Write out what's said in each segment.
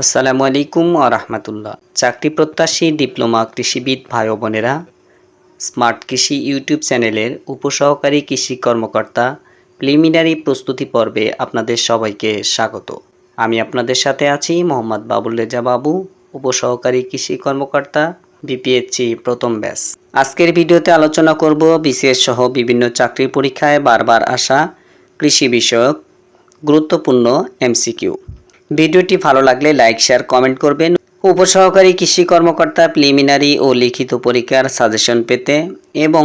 আসসালামু আলাইকুম রহমতুল্লাহ। চাকরি প্রত্যাশী ডিপ্লোমা কৃষিবিদ ভাই বোনেরা, স্মার্ট কৃষি ইউটিউব চ্যানেলের উপসহকারী কৃষি কর্মকর্তা, প্রিলিমিনারি প্রস্তুতি পর্বে আপনাদের সবাইকে স্বাগত। আমি আপনাদের সাথে আছি মোহাম্মদ বাবুল রেজা বাবু, উপসহকারী কৃষি কর্মকর্তা, বিপিএসসি প্রথম ব্যাস আজকের ভিডিওতে আলোচনা করব বিসিএস সহ বিভিন্ন চাকরির পরীক্ষায় বারবার আসা কৃষি বিষয়ক গুরুত্বপূর্ণ এমসিকিউ। ভিডিওটি ভালো লাগলে লাইক, শেয়ার, কমেন্ট করবেন। উপসহকারী কৃষি কর্মকর্তা প্রিলিমিনারি ও লিখিত পরীক্ষার সাজেশন পেতে এবং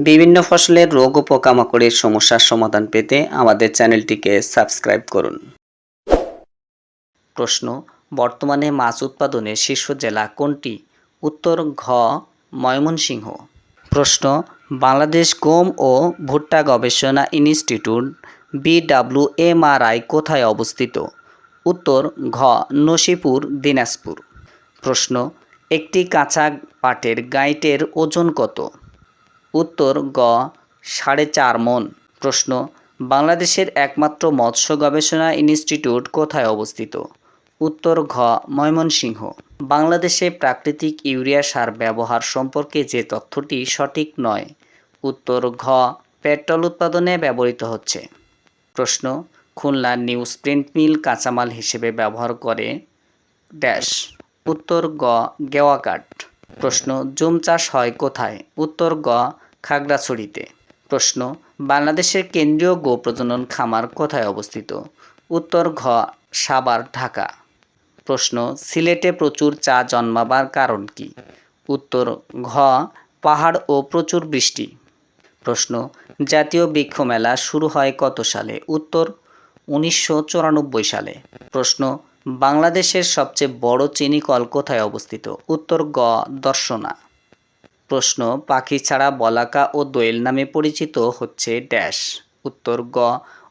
বিভিন্ন ফসলের রোগ ও পোকামাকড়ের সমস্যার সমাধান পেতে আমাদের চ্যানেলটিকে সাবস্ক্রাইব করুন। প্রশ্ন, বর্তমানে মাছ উৎপাদনে শীর্ষ জেলা কোনটি? উত্তর, ঘ, ময়মনসিংহ। প্রশ্ন, বাংলাদেশ গম ও ভুট্টা গবেষণা ইনস্টিটিউট বিডাব্লিউএমআরআই কোথায় অবস্থিত? উত্তর ঘ, নসিপুর, দিনাজপুর। প্রশ্ন, একটি কাঁচা পাটের গাইটের ওজন কত? উত্তর গ, সাড়ে চার মন। প্রশ্ন, বাংলাদেশের একমাত্র মৎস্য গবেষণা ইনস্টিটিউট কোথায় অবস্থিত? উত্তর ঘ, ময়মনসিংহ। বাংলাদেশে প্রাকৃতিক ইউরিয়া সার ব্যবহার সম্পর্কে যে তথ্যটি সঠিক নয়। উত্তর ঘ, পেট্রোল উৎপাদনে ব্যবহৃত হচ্ছে। প্রশ্ন খুলনা নিউজ প্রিন্ট মিল কাঁচামাল হিসেবে ব্যবহার করে ড্যাশ। উত্তর গ, গেওয়া কাঠ। প্রশ্ন, জুম চাষ হয় কোথায়? উত্তর গ, খাগড়াছড়িতে। প্রশ্ন, বাংলাদেশের কেন্দ্রীয় গো প্রজনন খামার কোথায় অবস্থিত? উত্তর ঘ, সাভার, ঢাকা। প্রশ্ন, সিলেটে প্রচুর চা জন্মাবার কারণ কি? উত্তর ঘ, পাহাড় ও প্রচুর বৃষ্টি। প্রশ্ন, জাতীয় বৃক্ষ মেলা শুরু হয় কত সালে? উত্তর উনিশশো চুরানব্বই সালে। প্রশ্ন, বাংলাদেশের সবচেয়ে বড় চিনি কল কোথায় অবস্থিত? উত্তর, গ, দর্শনা। প্রশ্ন, পাখি ছাড়া বলাকা ও দোয়েল নামে পরিচিত হচ্ছে ড্যাশ। উত্তর, গ,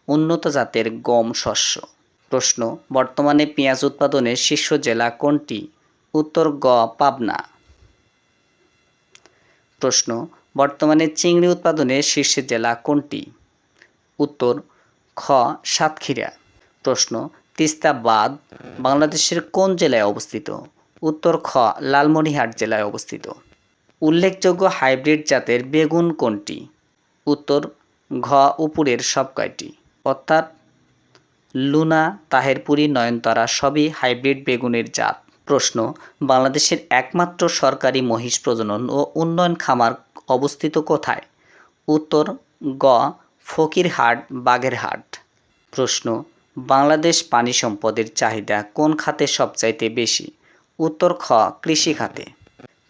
উন্নত জাতের গম শস্য। প্রশ্ন, বর্তমানে পেঁয়াজ উৎপাদনের শীর্ষ জেলা কোনটি? উত্তর, গ, পাবনা। প্রশ্ন, বর্তমানে চিংড়ি উৎপাদনের শীর্ষে জেলা কোনটি? উত্তর খ, সাতক্ষীরা। প্রশ্ন, তিস্তা বাঁধ বাংলাদেশের কোন জেলায় অবস্থিত? উত্তর, খ, লালমনিরহাট জেলায় অবস্থিত। উল্লেখযোগ্য হাইব্রিড জাতের বেগুন কোনটি? উত্তর, ঘ, উপরের সব কয়টি? অর্থাৎ, লুনা, তাহেরপুরি, নয়নতারা সবই হাইব্রিড বেগুনের জাত। প্রশ্ন, বাংলাদেশের একমাত্র সরকারি মহিষ প্রজনন ও উন্নয়ন খামার অবস্থিত কোথায়? উত্তর, গ ফকিরহাট বাগেরহাট প্রশ্ন, বাংলাদেশ পানি সম্পদের চাহিদা কোন খাতে সবচাইতে বেশি? উত্তর, খ, কৃষি খাতে।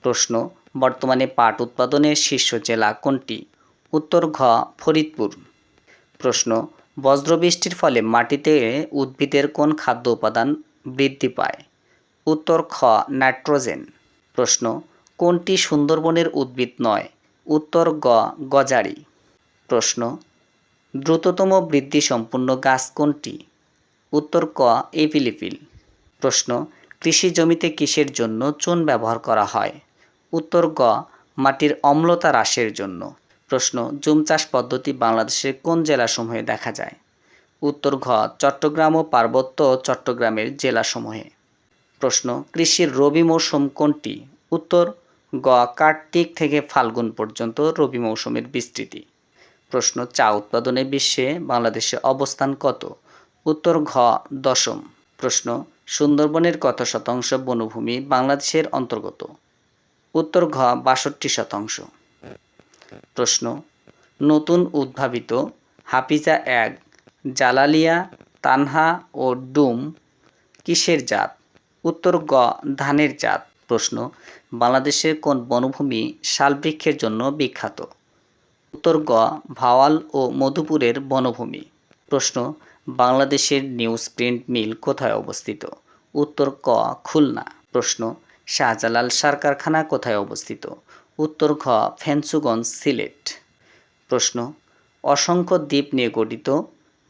প্রশ্ন, বর্তমানে পাট উৎপাদনের শীর্ষ জেলা কোনটি? উত্তর, ঘ, ফরিদপুর। প্রশ্ন, বজ্রবৃষ্টির ফলে মাটিতে উদ্ভিদের কোন খাদ্য উপাদান বৃদ্ধি পায়? উত্তর, খ, নাইট্রোজেন। প্রশ্ন, কোনটি সুন্দরবনের উদ্ভিদ নয়? উত্তর, গ, গজারি। প্রশ্ন দ্রুততম বৃদ্ধি সম্পূর্ণ গাছ কোনটি? উত্তর ক, এপিলিপিল। প্রশ্ন, কৃষি জমিতে কিসের জন্য চুন ব্যবহার করা হয়? উত্তর গ, মাটির অম্লতা হ্রাসের জন্য। প্রশ্ন, জুম চাষ পদ্ধতি বাংলাদেশের কোন জেলাসমূহে দেখা যায়? উত্তর ঘ, চট্টগ্রাম ও পার্বত্য চট্টগ্রামের জেলাসমূহে। প্রশ্ন, কৃষির রবি মৌসুম কোনটি? উত্তর, গ, কার্তিক থেকে ফাল্গুন পর্যন্ত রবি মৌসুমের বিস্তৃতি। প্রশ্ন, চা উৎপাদনে বিশ্বে বাংলাদেশের অবস্থান কত? উত্তর, ঘ, দশম। প্রশ্ন, সুন্দরবনের কত শতাংশ বনভূমি বাংলাদেশের অন্তর্গত? উত্তর, ঘ, বাষট্টি শতাংশ। প্রশ্ন, নতুন উদ্ভাবিত হাফিজা এক, জালালিয়া, তানহা ও ডুম কিসের জাত? উত্তর, গ, ধানের জাত। প্রশ্ন বাংলাদেশের কোন বনভূমি শালবৃক্ষের জন্য বিখ্যাত? উত্তর গ ভাওয়াল ও মধুপুরের বনভূমি। প্রশ্ন, বাংলাদেশের নিউজ প্রিন্ট মিল কোথায় অবস্থিত? উত্তর ক খুলনা। প্রশ্ন, শাহজালাল সার কারখানা কোথায় অবস্থিত? উত্তর ঘ ফেন্সুগঞ্জ, সিলেট। প্রশ্ন, অসংখ্য দ্বীপ নিয়ে গঠিত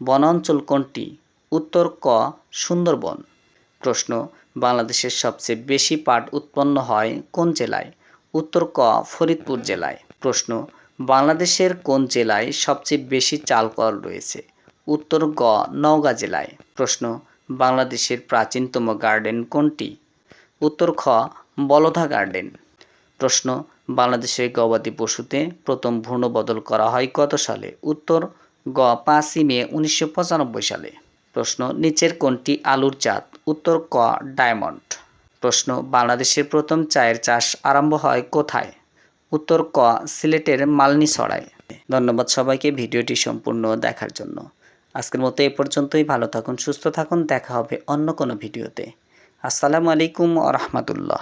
বনাঞ্চল কোনটি? উত্তর ক সুন্দরবন। প্রশ্ন, বাংলাদেশের সবচেয়ে বেশি পাট উৎপন্ন হয় কোন জেলায়? উত্তর ক ফরিদপুর জেলায়। প্রশ্ন বাংলাদেশের কোন জেলায় সবচেয়ে বেশি চাল কল রয়েছে? উত্তর গ, নওগাঁ জেলায়। প্রশ্ন, বাংলাদেশের প্রাচীনতম গার্ডেন কোনটি? উত্তর খ, বলধা গার্ডেন। প্রশ্ন, বাংলাদেশের গবাদি পশুতে প্রথম ভ্রূণ বদল করা হয় কত সালে? উত্তর গ, পাঁচই মে, উনিশশো পঁচানব্বই সালে। প্রশ্ন, নিচের কোনটি আলুর জাত? উত্তর ক, ডায়মন্ড। প্রশ্ন, বাংলাদেশের প্রথম চায়ের চাষ আরম্ভ হয় কোথায়? উত্তর ক, সিলেটের মালনী সরায় ধন্যবাদ সবাইকে ভিডিওটি সম্পূর্ণ দেখার জন্য। আজকের মতো এ পর্যন্তই। ভালো থাকুন, সুস্থ থাকুন। দেখা হবে অন্য কোনো ভিডিওতে। আসসালামু আলাইকুম আ রহমতুল্লাহ।